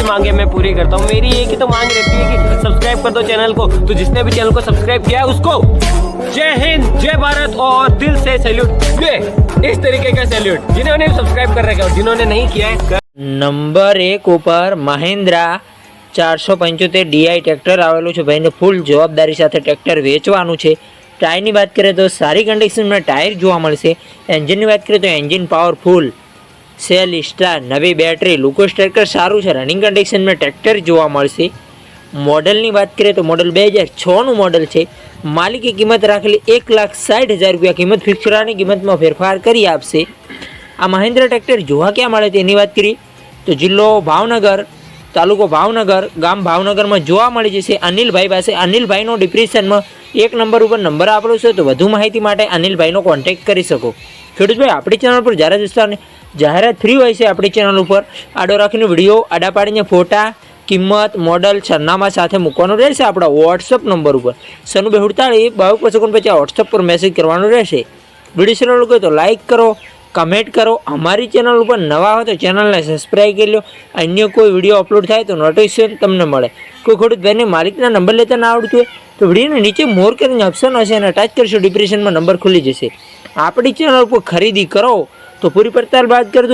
सबकी मांगे मैं पूरी करता हूँ मेरी एक ही तो मांग रहती है कि सब्सक्राइब कर दो चैनल को तो जिसने भी चैनल को सब्सक्राइब किया है उसको जय हिंद जय भारत और दिल से सैल्यूट ये इस तरीके का सैल्यूट जिन्होंने सब्सक्राइब कर रखा है और जिन्होंने नहीं किया है નંબર એક ઉપર મહિન્દ્રા ચારસો પંચોતેર ડીઆઈ ટ્રેક્ટર આવેલું છે ભાઈને ફૂલ જવાબદારી સાથે ટ્રેક્ટર વેચવાનું છે ટાયરની વાત કરીએ તો સારી કન્ડિશનમાં ટાયર જોવા મળશે એન્જિનની વાત કરીએ તો એન્જિન પાવરફુલ સેલ સ્ટાર નવી બેટરી લુકોસ ટ્રેક્ટર સારું છે. રનિંગ કન્ડિશનમાં ટ્રેક્ટર જોવા મળશે. મોડલની વાત કરીએ તો મોડલ બે હજાર છનું મોડલ છે. માલિકે કિંમત રાખેલી એક લાખ સાઠ હજાર રૂપિયા કિંમત ફિક્સ કરવાની કિંમતમાં ફેરફાર કરી આપશે. આ મહેન્દ્ર ટ્રેક્ટર જોવા ક્યાં મળે તેની વાત કરીએ તો જિલ્લો ભાવનગર, તાલુકો ભાવનગર, ગામ ભાવનગરમાં જોવા મળી જશે અનિલભાઈ પાસે. અનિલભાઈનો ડિપ્રેશનમાં એક નંબર ઉપર નંબર આપેલો છે, તો વધુ માહિતી માટે અનિલભાઈનો કોન્ટેક્ટ કરી શકો. ખેડૂતભાઈ, આપણી ચેનલ પર જ્યારે દોસ્તારને જાહેરાત ફ્રી હોય છે આપણી ચેનલ ઉપર. આડો રાખીને વીડિયો આડા પાડીને ફોટા, કિંમત મોડલ સરનામા સાથે મૂકવાનું રહેશે આપણા વોટ્સઅપ નંબર ઉપર. સનુ બેહુડતાળી બાવીસ પચોન પછી વોટ્સઅપ પર મેસેજ કરવાનો રહેશે. વીડિયો સરળ લાગે તો લાઇક કરો કમેન્ટ કરો. અમારી ચેનલ ઉપર નવા હોય તો ચેનલને સબસ્ક્રાઈબ કરી લો. અન્ય કોઈ વીડિયો અપલોડ થાય તો નોટિફિકેશન તમને મળે. કોઈ ખેડૂત ભાઈને માલિકના નંબર લેતા ના આવડતું હોય તો વિડીયોની નીચે મોર કરીને ઓપ્શન હશે અને ટચ કરશો ડિપ્રેશનમાં નંબર ખુલી જશે. આપણી ચેનલ ઉપર ખરીદી કરો. તો પૂરી પડતાલ બાદ કરી દો